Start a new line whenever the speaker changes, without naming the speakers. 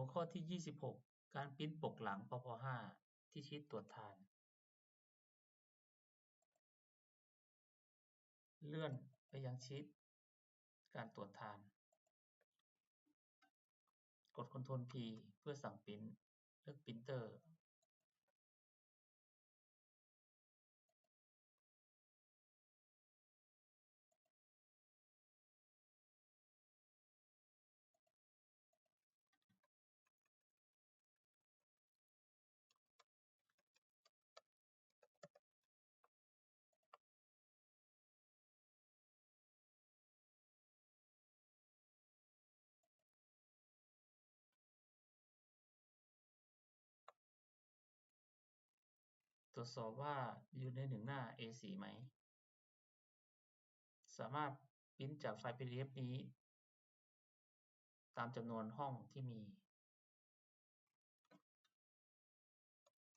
หัวข้อที่26การพรินท์ปกหลังปพ5ที่ชีตตรวจทาน เลื่อนไปยังชีตการตรวจทาน กด Ctrl P เพื่อสั่งพรินท์เลือก Printer ตร รวจสอบว่าอยู่ในหนึ่งหน้า A4 ไหม สามารถพรินท์จากไฟล์ PDF นี้ ตามจำนวนห้องที่มี